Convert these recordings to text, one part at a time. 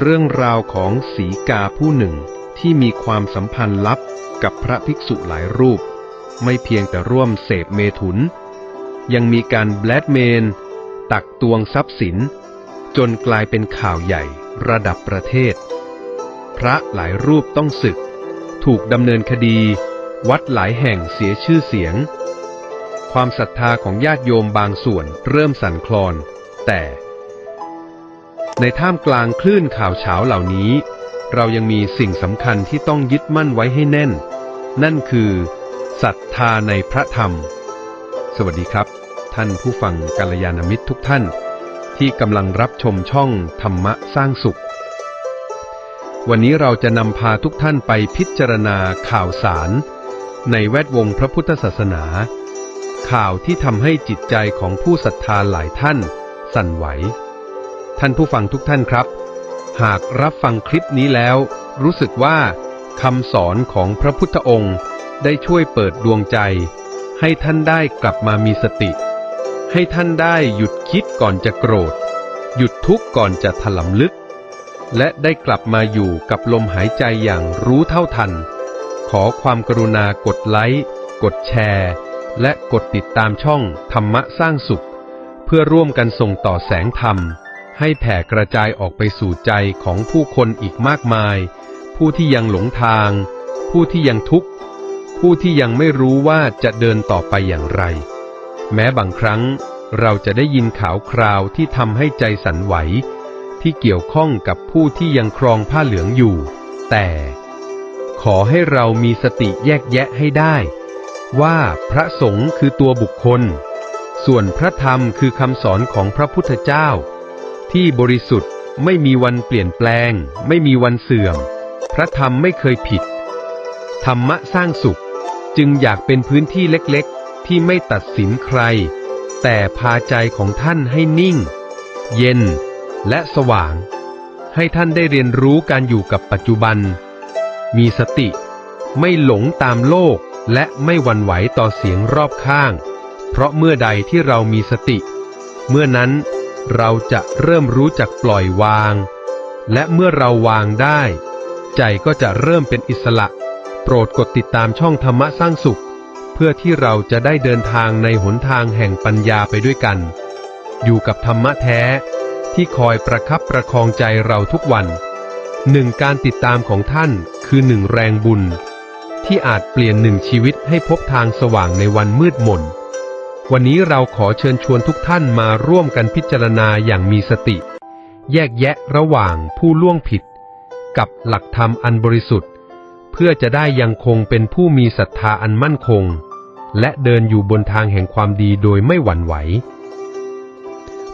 เรื่องราวของสีกาผู้หนึ่งที่มีความสัมพันธ์ลับกับพระภิกษุหลายรูป ไม่เพียงแต่ร่วมเสพเมถุน ยังมีการแบลดเมน ตักตวงทรัพย์สิน จนกลายเป็นข่าวใหญ่ระดับประเทศ พระหลายรูปต้องศึก ถูกดำเนินคดี วัดหลายแห่งเสียชื่อเสียง ความศรัทธาของญาติโยมบางส่วนเริ่มสั่นคลอน แต่ ในท่ามกลางคลื่นข่าวเฉาเหล่านี้ เรายังมีสิ่งสำคัญที่ต้องยึดมั่นไว้ให้แน่น นั่นคือศรัทธาในพระธรรม สวัสดีครับ ท่านผู้ฟังกัลยาณมิตรทุกท่าน ที่กำลังรับชมช่องธรรมะสร้างสุข วันนี้เราจะนำพาทุกท่านไปพิจารณาข่าวสาร ในแวดวงพระพุทธศาสนา ข่าวที่ทำให้จิตใจของผู้ศรัทธาหลายท่าน สั่นไหว ท่านผู้ฟังทุกท่านครับ หากรับฟังคลิปนี้แล้ว รู้สึกว่าคำสอนของพระพุทธองค์ได้ช่วยเปิดดวงใจ ให้ท่านได้กลับมามีสติ ให้ท่านได้หยุดคิดก่อนจะโกรธ หยุดทุกข์ก่อนจะถลำลึก และได้กลับมาอยู่กับลมหายใจอย่างรู้เท่าทัน ขอความกรุณากดไลค์ กดแชร์ และกดติดตามช่องธรรมะสร้างสุข เพื่อร่วมกันส่งต่อแสงธรรม ให้แผ่กระจายออกไปสู่ใจของผู้คนอีกมากมาย ผู้ที่ยังหลงทาง ผู้ที่ยังทุกข์ ผู้ที่ยังไม่รู้ว่าจะเดินต่อไปอย่างไร แม้บางครั้งเราจะได้ยินข่าวคราวที่ทำให้ใจสั่นไหว ที่เกี่ยวข้องกับผู้ที่ยังครองผ้าเหลืองอยู่ แต่ ขอให้เรามีสติแยกแยะให้ได้ ว่าพระสงฆ์คือตัวบุคคล ส่วนพระธรรมคือคำสอนของพระพุทธเจ้า ที่บริสุทธิ์ไม่มีวันเปลี่ยนแปลง ไม่มีวันเสื่อม พระธรรมไม่เคยผิด ธรรมะสร้างสุข จึงอยากเป็นพื้นที่เล็กๆ ที่ไม่ตัดสินใคร แต่พาใจของท่านให้นิ่ง เย็น และสว่าง ให้ท่านได้เรียนรู้การอยู่กับปัจจุบัน มีสติ ไม่หลงตามโลกและไม่หวั่นไหวต่อเสียงรอบข้าง เพราะเมื่อใดที่เรามีสติ เมื่อนั้น เราจะเริ่มรู้จักปล่อยวาง และเมื่อเราวางได้ ใจก็จะเริ่มเป็นอิสระ โปรดกดติดตามช่องธรรมะสร้างสุข เพื่อที่เราจะได้เดินทางในหนทางแห่งปัญญาไปด้วยกัน อยู่กับธรรมะแท้ที่คอยประคับประคองใจเราทุกวันหนึ่งการติดตามของท่านคือหนึ่งแรงบุญ ที่อาจเปลี่ยนหนึ่งชีวิตให้พบทางสว่างในวันมืดมน วันนี้เราขอเชิญชวนทุกท่านมาร่วมกันพิจารณาอย่างมีสติ แยกแยะระหว่างผู้ล่วงผิด กับหลักธรรมอันบริสุทธิ์ เพื่อจะได้ยังคงเป็นผู้มีศรัทธาอันมั่นคง และเดินอยู่บนทางแห่งความดีโดยไม่หวั่นไหว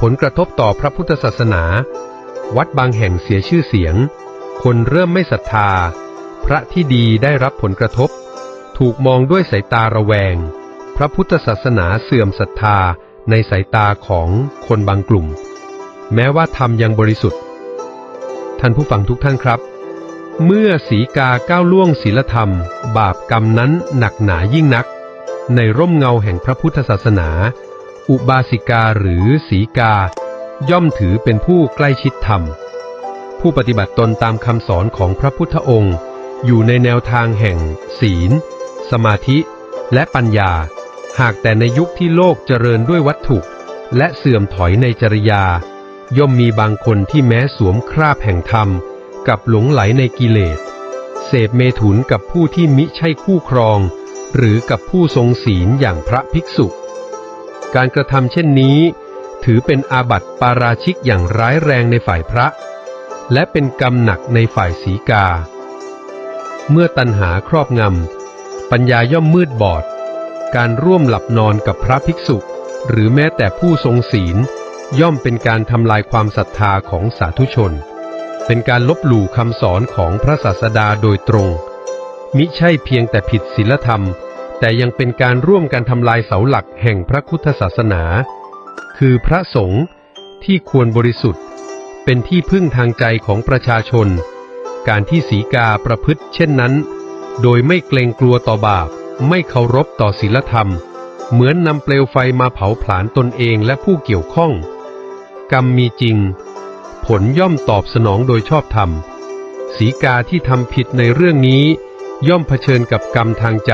ผลกระทบต่อพระพุทธศาสนา วัดบางแห่งเสียชื่อเสียง คนเริ่มไม่ศรัทธา พระที่ดีได้รับผลกระทบ ถูกมองด้วยสายตาระแวง พระพุทธศาสนาเสื่อมศรัทธาในสายตาของคนบางกลุ่ม แม้ว่าธรรมยังบริสุทธิ์ ท่านผู้ฟังทุกท่านครับ เมื่อสีกาก้าวล่วงศีลธรรม บาปกรรมนั้นหนักหนายิ่งนัก ในร่มเงาแห่งพระพุทธศาสนา อุบาสิกาหรือสีกา ย่อมถือเป็นผู้ใกล้ชิดธรรม ผู้ปฏิบัติตนตามคำสอนของพระพุทธองค์ อยู่ในแนวทางแห่ง ศีล สมาธิ และปัญญา หากแต่ในยุคที่โลกเจริญด้วยวัตถุ และเสื่อมถอยในจริยา ย่อมมีบางคนที่แม้สวมคราบแห่งธรรม กับหลงไหลในกิเลส เสพเมถุนกับผู้ที่มิใช่คู่ครอง หรือกับผู้ทรงศีลอย่างพระภิกษุ การกระทำเช่นนี้ ถือเป็นอาบัติปาราชิกอย่างร้ายแรงในฝ่ายพระ และเป็นกรรมหนักในฝ่ายสีกา เมื่อตัณหาครอบงำปัญญาย่อมมืดบอด การร่วมหลับนอนกับพระภิกษุ หรือแม้แต่ผู้ทรงศีล ย่อมเป็นการทำลายความศรัทธาของสาธุชน เป็นการลบหลู่คำสอนของพระศาสดาโดยตรง มิใช่เพียงแต่ผิดศีลธรรม แต่ยังเป็นการร่วมกันทำลายเสาหลักแห่งพระพุทธศาสนา คือพระสงฆ์ที่ควรบริสุทธิ์ เป็นที่พึ่งทางใจของประชาชน การที่สีกาประพฤติเช่นนั้น โดยไม่เกรงกลัวต่อบาป ไม่เคารพต่อศีลธรรม เหมือนนำเปลวไฟมาเผาผลาญตนเองและผู้เกี่ยวข้อง กรรมมีจริง ผลย่อมตอบสนองโดยชอบธรรมสีกาที่ทำผิดในเรื่องนี้ ย่อมเผชิญกับกรรมทางใจ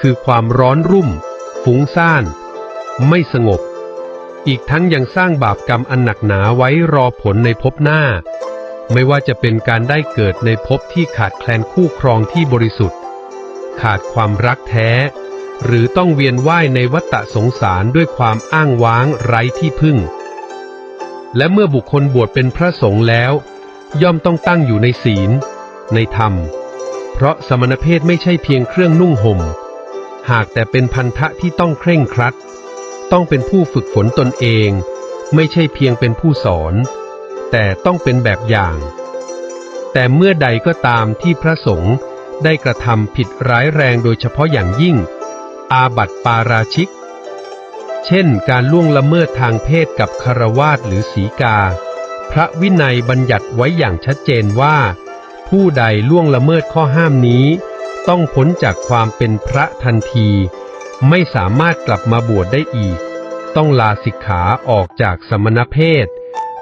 คือความร้อนรุ่ม ฟุ้งซ่าน ไม่สงบ อีกทั้งยังสร้างบาปกรรมอันหนักหนาไว้รอผลในภพหน้า ไม่ว่าจะเป็นการได้เกิดในภพที่ขาดแคลนคู่ครองที่บริสุทธิ์ ขาดความรักแท้ หรือต้องเวียนว่ายในวัฏสงสารด้วยความอ้างว้างไร้ที่พึ่ง และเมื่อบุคคลบวชเป็นพระสงฆ์แล้ว ย่อมต้องตั้งอยู่ในศีล ในธรรม เพราะสมณเพศไม่ใช่เพียงเครื่องนุ่งห่ม หากแต่เป็นพันธะที่ต้องเคร่งครัด ต้องเป็นผู้ฝึกฝนตนเอง ไม่ใช่เพียงเป็นผู้สอน แต่ต้องเป็นแบบอย่างแต่เมื่อใดก็ตามที่พระสงฆ์ ได้กระทำผิดร้ายแรงโดยเฉพาะอย่างยิ่ง อาบัติปาราชิก เช่น การล่วงละเมิดทางเพศกับคารวาสหรือสีกา พระวินัยบัญญัติไว้อย่างชัดเจนว่า ผู้ใดล่วงละเมิดข้อห้ามนี้ ต้องพ้นจากความเป็นพระทันที ไม่สามารถกลับมาบวชได้อีก ต้องลาสิกขาออกจากสมณเพศ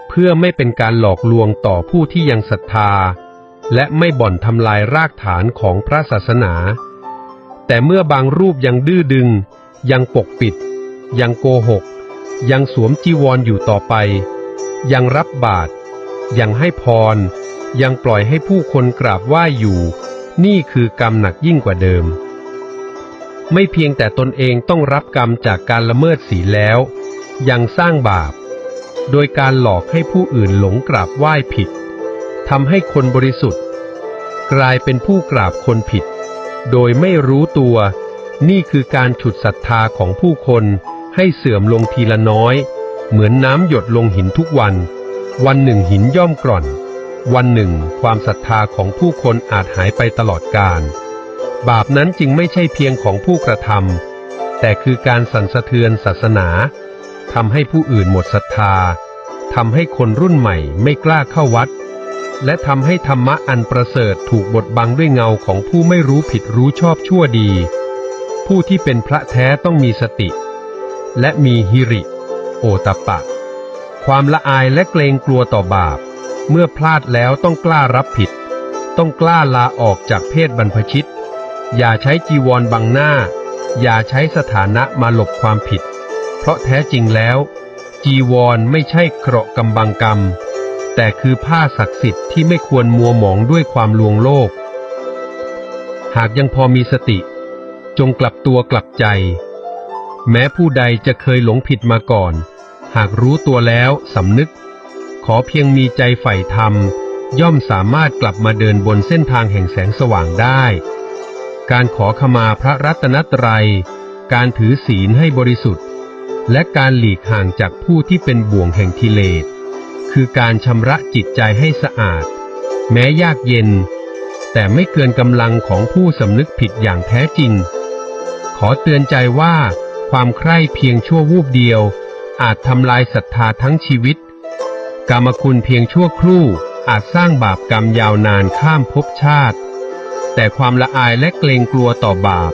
เพื่อไม่เป็นการหลอกลวงต่อผู้ที่ยังศรัทธา และไม่บ่อนทำลายรากฐานของพระศาสนา แต่เมื่อบางรูปยังดื้อดึง ยังปกปิด ยังโกหก ยังสวมจีวรออยู่ต่อไป ยังรับบาตรยังให้พร ยังปล่อยให้ผู้คนกราบไหว้อยู่ นี่คือกรรมหนักยิ่งกว่าเดิม ไม่เพียงแต่ตนเองต้องรับกรรมจากการละเมิดศีลแล้ว ยังสร้างบาป โดยการหลอกให้ผู้อื่นหลงกราบไหว้ผิด ทำให้คนบริสุทธิ์ กลายเป็นผู้กราบคนผิด โดยไม่รู้ตัว นี่คือการฉุดศรัทธาของผู้คนให้เสื่อมลงทีละน้อย เหมือนน้ำหยดลงหินทุกวัน วันหนึ่งหินย่อมกร่อน วันหนึ่งความศรัทธาของผู้คนอาจหายไปตลอดกาลบาปนั้นจึงไม่ใช่เพียงของผู้กระทำแต่คือการสั่นสะเทือนศาสนาทำให้ผู้อื่นหมดศรัทธาทำให้คนรุ่นใหม่ไม่กล้าเข้าวัด และทำให้ธรรมะอันประเสริฐถูกบดบังด้วยเงาของผู้ไม่รู้ผิดรู้ชอบชั่วดี ผู้ที่เป็นพระแท้ต้องมีสติ และมีฮิริ โอตปปะ ความละอายและเกรงกลัวต่อบาป เมื่อพลาดแล้วต้องกล้ารับผิด ต้องกล้าลาออกจากเพศบรรพชิต อย่าใช้จีวรบังหน้า อย่าใช้สถานะมาหลบความผิด เพราะแท้จริงแล้ว จีวรไม่ใช่เกราะกำบังกรรม แต่คือผ้าศักดิ์สิทธิ์ที่ไม่ควรมัวหมองด้วยความลวงโลก หากยังพอมีสติ จงกลับตัวกลับใจ แม้ผู้ใดจะเคยหลงผิดมาก่อน หากรู้ตัวแล้วสำนึก ขอเพียงมีใจใฝ่ธรรม ย่อมสามารถกลับมาเดินบนเส้นทางแห่งแสงสว่างได้ การขอขมาพระรัตนตรัย การถือศีลให้บริสุทธิ์ และการหลีกห่างจากผู้ที่เป็นบ่วงแห่งกิเลส คือการชำระจิตใจให้สะอาด แม้ยากเย็น แต่ไม่เกินกำลังของผู้สำนึกผิดอย่างแท้จริง ขอเตือนใจว่า ความใคร่เพียงชั่ววูบเดียว อาจทำลายศรัทธาทั้งชีวิต กรรมคุณเพียงชั่วครู่อาจสร้างบาปกรรมยาวนานข้ามภพชาติ แต่ความละอายและเกรงกลัวต่อบาป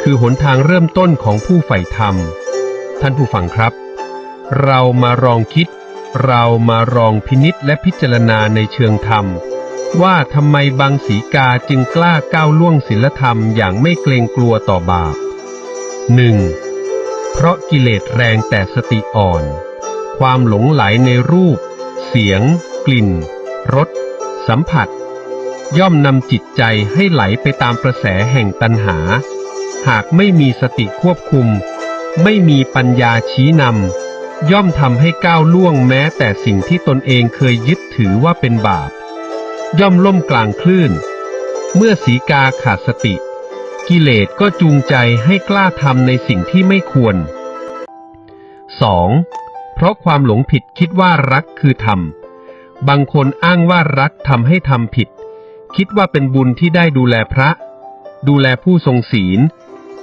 คือหนทางเริ่มต้นของผู้ใฝ่ธรรม ท่านผู้ฟังครับ เรามาลองคิด เรามาลองพินิษและพิจารณาในเชิงธรรม ว่าทำไมบางสีกาจึงกล้าก้าวล่วงศีลธรรมอย่างไม่เกรงกลัวต่อบาป 1. เพราะกิเลสแรงแต่สติอ่อน ความหลงไหลในรูป เสียง กลิ่นรสสัมผัส ย่อมนำจิตใจให้ไหลไปตามกระแสแห่งตัณหา หากไม่มีสติควบคุม ไม่มีปัญญาชี้นำ ย่อมทำให้ก้าวล่วงแม้แต่สิ่งที่ตนเองเคยยึดถือว่าเป็นบาป ย่อมล่มกลางคลื่น เมื่อสีกาขาดสติ กิเลสก็จูงใจให้กล้าทำในสิ่งที่ไม่ควร 2. เพราะความหลงผิดคิดว่ารักคือธรรม บางคนอ้างว่ารักทำให้ทำผิด คิดว่าเป็นบุญที่ได้ดูแลพระ ดูแลผู้ทรงศีล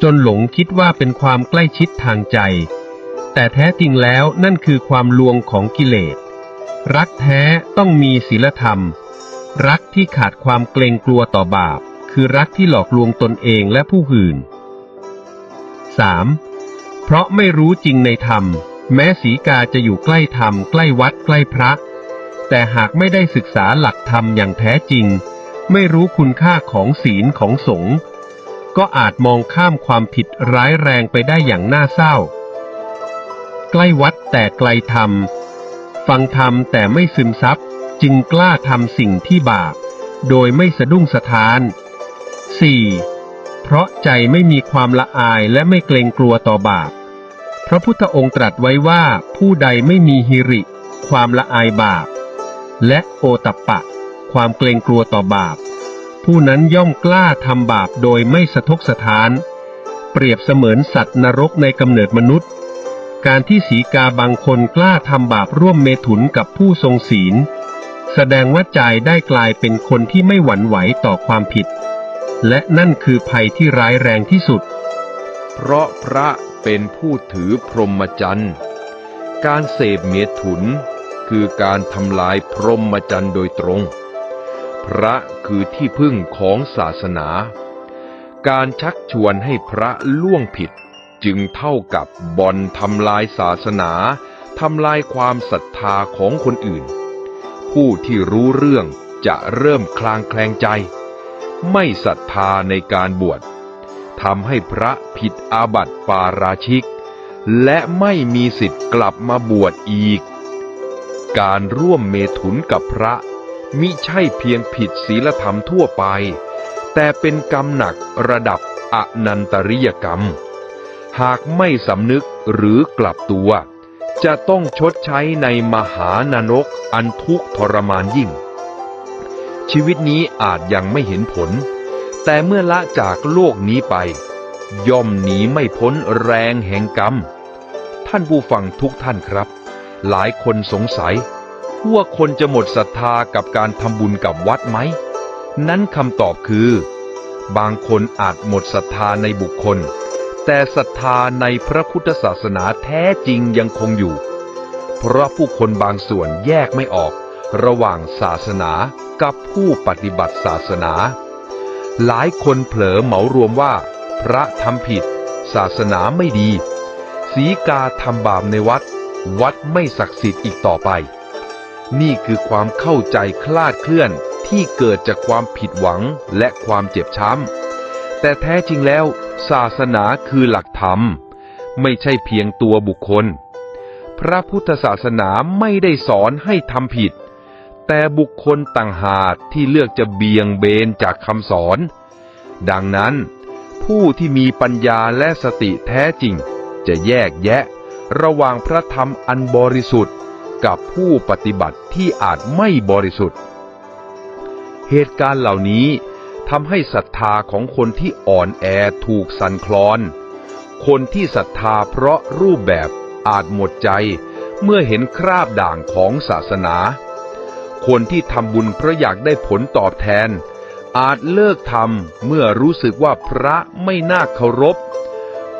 จนหลงคิดว่าเป็นความใกล้ชิดทางใจ แต่แท้จริงแล้วนั่นคือความลวงของกิเลส รักแท้ต้องมีศีลธรรม รักที่ขาดความเกรงกลัวต่อบาป คือรักที่หลอกลวงตนเองและผู้อื่น 3. เพราะไม่รู้จริงในธรรม แม้สีกาจะอยู่ใกล้ธรรม ใกล้วัดใกล้พระ แต่หากไม่ได้ศึกษาหลักธรรมอย่างแท้จริง ไม่รู้คุณค่าของศีลของสงฆ์ก็อาจมองข้ามความผิดร้ายแรงไปได้อย่างน่าเศร้า ใกล้วัดแต่ไกลธรรม ฟังธรรมแต่ไม่ซึมซับจึงกล้าทำสิ่งที่บาป โดยไม่สะดุ้งสะท้าน 4. เพราะใจไม่มีความละอายและไม่เกรงกลัวต่อบาป พระพุทธองค์ตรัสไว้ว่าผู้ใดไม่มีฮิริ ความละอายบาป และโอตัปปะ ความเกรงกลัวต่อบาป ผู้นั้นย่อมกล้าทำบาปโดยไม่สะทกสะท้าน เปรียบเสมือนสัตว์นรกในกำเนิดมนุษย์ การที่สีกาบางคนกล้าทำบาปร่วมเมถุนกับผู้ทรงศีล แสดงว่าใจได้กลายเป็นคนที่ไม่หวั่นไหวต่อความผิด และนั่นคือภัยที่ร้ายแรงที่สุด เพราะพระเป็นผู้ถือพรหมจรรย์การเสพเมถุน คือการทำลายพรหมจรรย์โดยตรง พระคือที่พึ่งของศาสนา การชักชวนให้พระล่วงผิด จึงเท่ากับบ่อนทำลายศาสนาทำลายความศรัทธาของคนอื่น ผู้ที่รู้เรื่องจะเริ่มคลางแคลงใจ ไม่ศรัทธาในการบวชทำให้พระผิดอาบัติปาราชิก และไม่มีสิทธิ์กลับมาบวชอีก การร่วมเมถุนกับพระมิใช่เพียงผิดศีลธรรมทั่วไป แต่เป็นกรรมหนักระดับอนันตริยกรรม หากไม่สำนึกหรือกลับตัว จะต้องชดใช้ในมหานรกอันทุกทรมานยิ่ง ชีวิตนี้อาจยังไม่เห็นผล แต่เมื่อละจากโลกนี้ไป ย่อมหนีไม่พ้นแรงแห่งกรรม ท่านผู้ฟังทุกท่านครับ หลายคนสงสัยว่าคนจะหมดศรัทธากับการทำบุญกับวัดไหม นั้นคำตอบคือ บางคนอาจหมดศรัทธาในบุคคล แต่ศรัทธาในพระพุทธศาสนาแท้จริงยังคงอยู่ เพราะผู้คนบางส่วนแยกไม่ออก ระหว่างศาสนากับผู้ปฏิบัติศาสนา หลายคนเผลอเหมารวมว่า พระทำผิด ศาสนาไม่ดี สีกาทำบาปในวัด วัดไม่ศักดิ์สิทธิ์อีกต่อไป นี่คือความเข้าใจคลาดเคลื่อนที่เกิดจากความผิดหวังและความเจ็บช้ำ แต่แท้จริงแล้ว ศาสนาคือหลักธรรม ไม่ใช่เพียงตัวบุคคล พระพุทธศาสนาไม่ได้สอนให้ทำผิด แต่บุคคลต่างหากที่เลือกจะเบี่ยงเบนจากคำสอน ดังนั้น ผู้ที่มีปัญญาและสติแท้จริง จะแยกแยะ ระหว่างพระธรรมอันบริสุทธิ์กับผู้ปฏิบัติที่อาจไม่บริสุทธิ์ เหตุการณ์เหล่านี้ ทำให้ศรัทธาของคนที่อ่อนแอถูกสั่นคลอน คนที่ศรัทธาเพราะรูปแบบอาจหมดใจเมื่อเห็นคราบด่างของศาสนา คนที่ทำบุญเพราะอยากได้ผลตอบแทน อาจเลิกทำเมื่อรู้สึกว่าพระไม่น่าเคารพ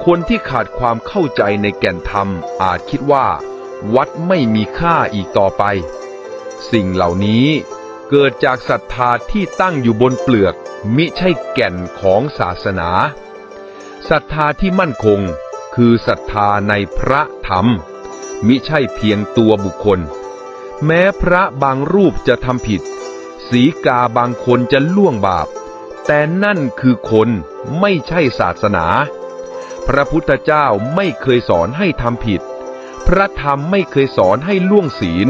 คนที่ขาดความเข้าใจในแก่นธรรมอาจคิดว่า วัดไม่มีค่าอีกต่อไป สิ่งเหล่านี้ เกิดจากศรัทธาที่ตั้งอยู่บนเปลือก มิใช่แก่นของศาสนาศรัทธาที่มั่นคง คือศรัทธาในพระธรรม มิใช่เพียงตัวบุคคล แม้พระบางรูปจะทำผิด สีกาบางคนจะล่วงบาป แต่นั่นคือคนไม่ใช่ศาสนา พระพุทธเจ้าไม่เคยสอนให้ทำผิด พระธรรมไม่เคยสอนให้ล่วงศีล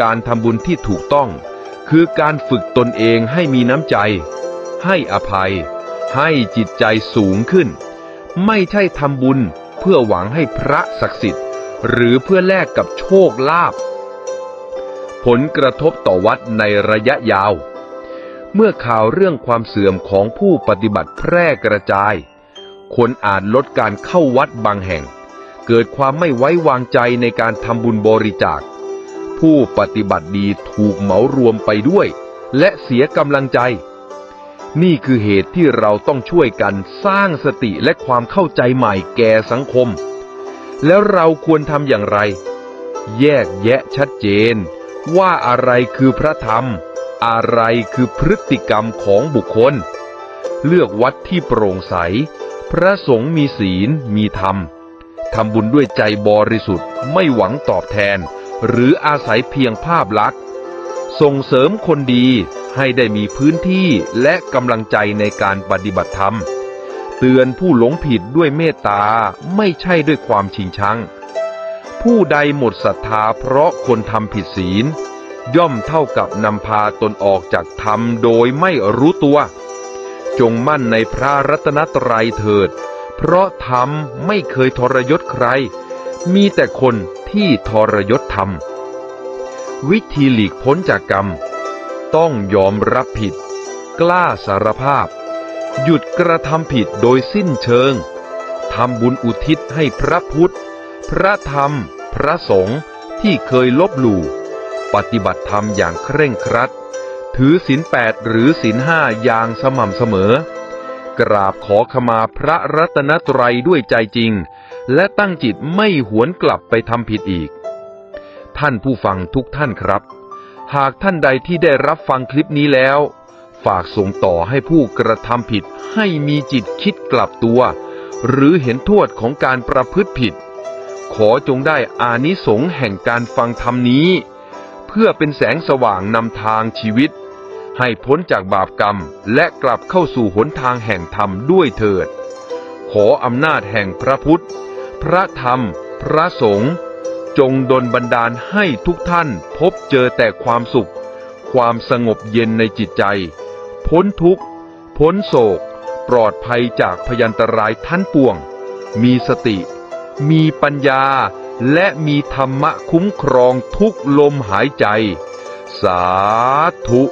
การทำบุญที่ถูกต้อง คือการฝึกตนเองให้มีน้ำใจ ให้อภัย ให้จิตใจสูงขึ้น ไม่ใช่ทำบุญเพื่อหวังให้พระศักดิ์สิทธิ์ หรือเพื่อแลกกับโชคลาภผลกระทบต่อวัดในระยะยาว เมื่อข่าวเรื่องความเสื่อมของผู้ปฏิบัติแพร่กระจาย คนอาจลดการเข้าวัดบางแห่ง เกิดความไม่ไว้วางใจในการทำบุญบริจาค ผู้ปฏิบัติดีถูกเหมารวมไปด้วย และเสียกำลังใจ นี่คือเหตุที่เราต้องช่วยกันสร้างสติและความเข้าใจใหม่แก่สังคม แล้วเราควรทำอย่างไร แยกแยะชัดเจน ว่าอะไรคือพระธรรม อะไรคือพฤติกรรมของบุคคล เลือกวัดที่โปร่งใส พระสงฆ์มีศีลมีธรรมทำบุญด้วยใจบริสุทธิ์ไม่หวังตอบแทน หรืออาศัยเพียงภาพลักษณ์ ส่งเสริมคนดีให้ได้มีพื้นที่และกำลังใจในการปฏิบัติธรรม เตือนผู้หลงผิดด้วยเมตตาไม่ใช่ด้วยความชิงชัง ผู้ใดหมดศรัทธาเพราะคนทำผิดศีล ย่อมเท่ากับนำพาตนออกจากธรรมโดยไม่รู้ตัว จงมั่นในพระรัตนตรัยเถิด เพราะธรรมไม่เคยทรยศใคร มีแต่คนที่ทรยศธรรม วิธีหลีกพ้นจากกรรม ต้องยอมรับผิด กล้าสารภาพ หยุดกระทำผิดโดยสิ้นเชิงทำบุญอุทิศให้พระพุทธ พระธรรม พระสงฆ์ที่เคยลบหลู่ ปฏิบัติธรรมอย่างเคร่งครัด ถือศีลแปดหรือศีลห้าอย่างสม่ำเสมอ กราบขอขมาพระรัตนตรัยด้วยใจจริง และตั้งจิตไม่หวนกลับไปทำผิดอีก ท่านผู้ฟังทุกท่านครับ หากท่านใดที่ได้รับฟังคลิปนี้แล้ว ฝากส่งต่อให้ผู้กระทำผิดให้มีจิตคิดกลับตัว หรือเห็นโทษของการประพฤติผิด ขอจงได้อานิสงส์แห่งการฟังธรรมนี้ เพื่อเป็นแสงสว่างนำทางชีวิตให้พ้นจากบาปกรรมและกลับเข้าสู่หนทางแห่งธรรมด้วยเถิด ขออำนาจแห่งพระพุทธ พระธรรม พระสงฆ์จงดลบันดาลให้ทุกท่านพบเจอแต่ความสุข ความสงบเย็นในจิตใจ พ้นทุกข์ พ้นโศก ปลอดภัยจากพยันตรายทั้นปวง มีสติ มีปัญญา และมีธรรมะคุ้มครองทุกลมหายใจ สาธุ